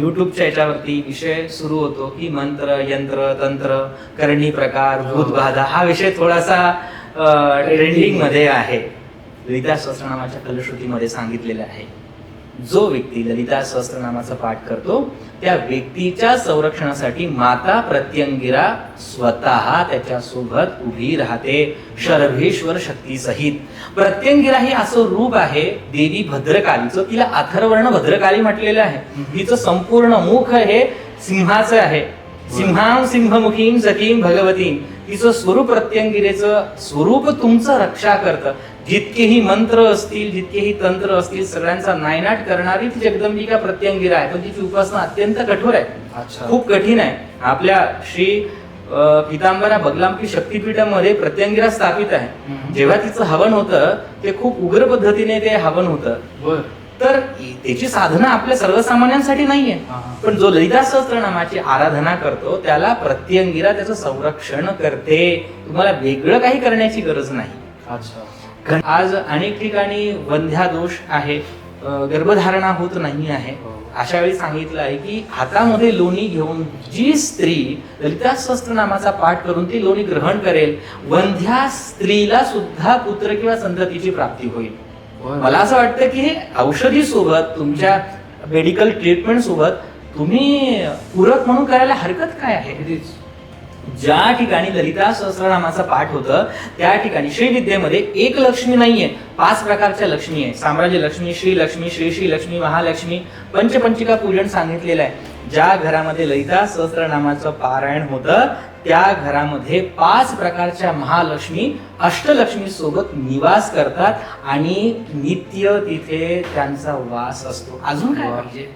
युट्यूबच्या याच्यावरती विषय सुरू होतो की मंत्र यंत्र तंत्र करणी प्रकार भूतबाधा हा विषय थोडासा ट्रेंडिंगमध्ये आहे. ललिता सहस्त्रनामाच्या फलश्रुतीमध्ये सांगितलेलं आहे. जो व्यक्ती ललिता सहस्त्रनामाचा पाठ करतो त्या व्यक्तीच्या संरक्षणासाठी माता प्रत्यंगिरा स्वतः त्याच्यासोबत उभी राहते शर्भेश्वर शक्ती सहित प्रत्यंगिरा ही असं रूप आहे देवी भद्रकालीचं तिला अथर्वर्ण भद्रकाली म्हटलेलं आहे. तिचं संपूर्ण मुख हे सिंहाचं आहे. सिंहाम सिंहमुखीम सखीम भगवतीम तिचं स्वरूप प्रत्यंगिरेचं स्वरूप तुमचं रक्षा करतं. जितकेही मंत्र असतील जितकेही तंत्र असतील सगळ्यांचा नायनाट करणारी ती जगदंबिका प्रत्यंगिरा आहे. पण तिची उपासना अत्यंत कठोर आहे. खूप कठीण आहे. आपल्या श्री पितांबरा बगलामुखी शक्तीपीठामध्ये प्रत्यंगिरा स्थापित आहे. जेव्हा तिचं हवन होतं ते खूप उग्र पद्धतीने ते हवन होतं. तर त्याची साधना आपल्या सर्वसामान्यांसाठी नाहीये. पण जो ललिता सहस्त्रनामाची आराधना करतो त्याला प्रत्यंगिरा त्याचं संरक्षण करते तुम्हाला वेगळं काही करण्याची गरज नाही आज अनेक ठिकाणी वंध्या दोष आहे गर्भधारणा होत नाही आहे हो. अशा वेळी सांगितलं आहे की हातामध्ये लोणी घेऊन जी स्त्री ललिता सहस्त्रनामाचा पाठ करून ती लोणी ग्रहण करेल वंध्या स्त्रीला सुद्धा पुत्र किंवा संततीची प्राप्ती होईल. मला असं वाटतं की हे औषधी सोबत तुमच्या मेडिकल ट्रीटमेंट सोबत तुम्ही पूरक म्हणून करायला हरकत काय आहे. ज्या ठिकाणी ललिता सहस्रनामाचं पाठ होतं त्या ठिकाणी श्रीविद्येमध्ये एक लक्ष्मी नाहीये. पाच प्रकारच्या लक्ष्मी आहे. साम्राज्य लक्ष्मी श्री लक्ष्मी श्री श्री लक्ष्मी महालक्ष्मी पंचपंचिका पूजन सांगितलेलं आहे. ज्या घरामध्ये ललिता सहस्रनामाचं पारायण होतं त्या घरामध्ये पाच प्रकारच्या महालक्ष्मी अष्टलक्ष्मी सोबत निवास करतात आणि नित्य तिथे त्यांचा वास असतो अजून काय. पाहिजे